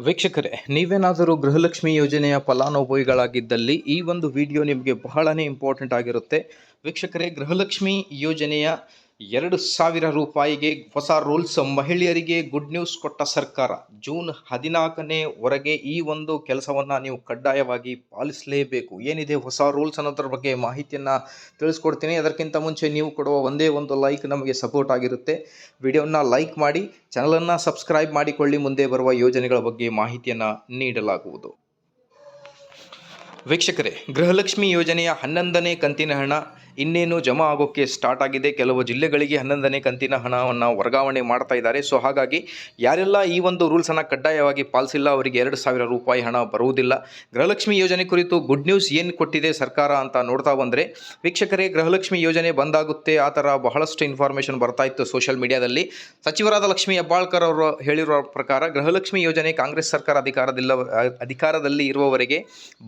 ವೀಕ್ಷಕರೇ, ನೀವೇನಾದರೂ ಗೃಹಲಕ್ಷ್ಮಿ ಯೋಜನೆಯ ಫಲಾನುಭವಿಗಳಾಗಿದ್ದಲ್ಲಿ ಈ ಒಂದು ವಿಡಿಯೋ ನಿಮಗೆ ಬಹಳನೇ ಇಂಪಾರ್ಟೆಂಟ್ ಆಗಿರುತ್ತೆ. ವೀಕ್ಷಕರೇ, ಗೃಹಲಕ್ಷ್ಮಿ ಯೋಜನೆಯ ಎರಡು ಸಾವಿರ ರೂಪಾಯಿಗೆ ಹೊಸ ರೂಲ್ಸ್ ಮಹಿಳೆಯರಿಗೆ ಗುಡ್ ನ್ಯೂಸ್ ಕೊಟ್ಟ ಸರ್ಕಾರ. ಜೂನ್ ಹದಿನಾಲ್ಕನೇ ವರೆಗೆ ಈ ಒಂದು ಕೆಲಸವನ್ನು ನೀವು ಕಡ್ಡಾಯವಾಗಿ ಪಾಲಿಸಲೇಬೇಕು. ಏನಿದೆ ಹೊಸ ರೂಲ್ಸ್ ಅನ್ನೋದ್ರ ಬಗ್ಗೆ ಮಾಹಿತಿಯನ್ನು ತಿಳಿಸ್ಕೊಡ್ತೀನಿ. ಅದಕ್ಕಿಂತ ಮುಂಚೆ ನೀವು ಕೊಡುವ ಒಂದೇ ಒಂದು ಲೈಕ್ ನಮಗೆ ಸಪೋರ್ಟ್ ಆಗಿರುತ್ತೆ. ವಿಡಿಯೋನ ಲೈಕ್ ಮಾಡಿ ಚಾನಲನ್ನು ಸಬ್ಸ್ಕ್ರೈಬ್ ಮಾಡಿಕೊಳ್ಳಿ. ಮುಂದೆ ಬರುವ ಯೋಜನೆಗಳ ಬಗ್ಗೆ ಮಾಹಿತಿಯನ್ನು ನೀಡಲಾಗುವುದು. ವೀಕ್ಷಕರೇ, ಗೃಹಲಕ್ಷ್ಮಿ ಯೋಜನೆಯ ಹನ್ನೊಂದನೇ ಕಂತಿನ ಹಣ ಇನ್ನೇನು ಜಮಾ ಆಗೋಕ್ಕೆ ಸ್ಟಾರ್ಟ್ ಆಗಿದೆ. ಕೆಲವು ಜಿಲ್ಲೆಗಳಿಗೆ ಹನ್ನೊಂದನೇ ಕಂತಿನ ಹಣವನ್ನು ವರ್ಗಾವಣೆ ಮಾಡ್ತಾ ಇದ್ದಾರೆ. ಸೊ ಹಾಗಾಗಿ ಯಾರೆಲ್ಲ ಈ ಒಂದು ರೂಲ್ಸನ್ನು ಕಡ್ಡಾಯವಾಗಿ ಪಾಲಿಸಿಲ್ಲ, ಅವರಿಗೆ ಎರಡು ಸಾವಿರ ರೂಪಾಯಿ ಹಣ ಬರುವುದಿಲ್ಲ. ಗೃಹಲಕ್ಷ್ಮಿ ಯೋಜನೆ ಕುರಿತು ಗುಡ್ ನ್ಯೂಸ್ ಏನು ಕೊಟ್ಟಿದೆ ಸರ್ಕಾರ ಅಂತ ನೋಡ್ತಾ ಬಂದರೆ, ವೀಕ್ಷಕರೇ, ಗೃಹಲಕ್ಷ್ಮಿ ಯೋಜನೆ ಬಂದಾಗುತ್ತೆ. ಆ ಥರ ಬಹಳಷ್ಟು ಇನ್ಫಾರ್ಮೇಷನ್ ಬರ್ತಾ ಇತ್ತು ಸೋಷಿಯಲ್ ಮೀಡಿಯಾದಲ್ಲಿ ಸಚಿವರಾದ ಲಕ್ಷ್ಮಿ ಹೆಬ್ಬಾಳ್ಕರ್ ಅವರು ಹೇಳಿರುವ ಪ್ರಕಾರ, ಗೃಹಲಕ್ಷ್ಮಿ ಯೋಜನೆ ಕಾಂಗ್ರೆಸ್ ಸರ್ಕಾರ ಅಧಿಕಾರದಿಲ್ಲ, ಅಧಿಕಾರದಲ್ಲಿ ಇರುವವರೆಗೆ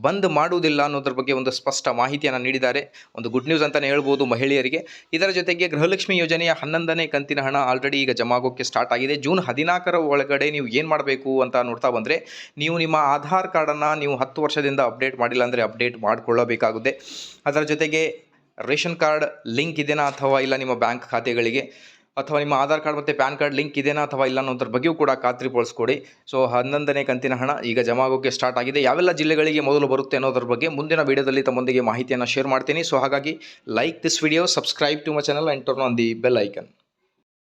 ಬಂದ್ ಮಾಡುವುದಿಲ್ಲ ಅನ್ನೋದ್ರ ಬಗ್ಗೆ ಒಂದು ಸ್ಪಷ್ಟ ಮಾಹಿತಿಯನ್ನು ನೀಡಿದ್ದಾರೆ. ಒಂದು ಗುಡ್ ನ್ಯೂಸ್ ಅಂತಲೇ ಹೇಳ್ಬೋದು ಮಹಿಳೆಯರಿಗೆ. ಇದರ ಜೊತೆಗೆ ಗೃಹಲಕ್ಷ್ಮಿ ಯೋಜನೆಯ ಹನ್ನೊಂದನೇ ಕಂತಿನ ಹಣ ಆಲ್ರೆಡಿ ಈಗ ಜಮಾ ಆಗೋಕ್ಕೆ ಸ್ಟಾರ್ಟ್ ಆಗಿದೆ. ಜೂನ್ ಹದಿನಾಲ್ಕರ ಒಳಗಡೆ ನೀವು ಏನು ಮಾಡಬೇಕು ಅಂತ ನೋಡ್ತಾ ಬಂದರೆ, ನೀವು ನಿಮ್ಮ ಆಧಾರ್ ಕಾರ್ಡನ್ನು ನೀವು ಹತ್ತು ವರ್ಷದಿಂದ ಅಪ್ಡೇಟ್ ಮಾಡಿಲ್ಲ ಅಂದರೆ ಅಪ್ಡೇಟ್ ಮಾಡಿಕೊಳ್ಳಬೇಕಾಗುತ್ತೆ. ಅದರ ಜೊತೆಗೆ ರೇಷನ್ ಕಾರ್ಡ್ ಲಿಂಕ್ ಇದೆಯಾ ಅಥವಾ ಇಲ್ಲ ನಿಮ್ಮ ಬ್ಯಾಂಕ್ ಖಾತೆಗಳಿಗೆ? ಅಥವಾ ನಿಮ್ಮ ಆಧಾರ್ ಕಾರ್ಡ್ ಮತ್ತು ಪ್ಯಾನ್ ಕಾರ್ಡ್ ಲಿಂಕ್ ಇದೆಯಾ ಅಥವಾ ಇಲ್ಲ ಅನ್ನೋದ್ರ ಬಗ್ಗೆಯೂ ಕೂಡ ಖಾತ್ರಿಪಡಿಸ್ಕೊಡಿ ಸೊ, ಹನ್ನೊಂದನೇ ಕಂತಿನ ಹಣ ಈಗ ಜಮಾ ಆಗೋಕ್ಕೆ ಸ್ಟಾರ್ಟ್ ಆಗಿದೆ. ಯಾವೆಲ್ಲ ಜಿಲ್ಲೆಗಳಿಗೆ ಮೊದಲು ಬರುತ್ತೆ ಅನ್ನೋದ್ರ ಬಗ್ಗೆ ಮುಂದಿನ ವೀಡಿಯೋದಲ್ಲಿ ತಮ್ಮೊಂದಿಗೆ ಮಾಹಿತಿಯನ್ನು ಶೇರ್ ಮಾಡ್ತೀನಿ. ಸೊ, ಹಾಗಾಗಿ like this video subscribe to my channel and turn on the bell icon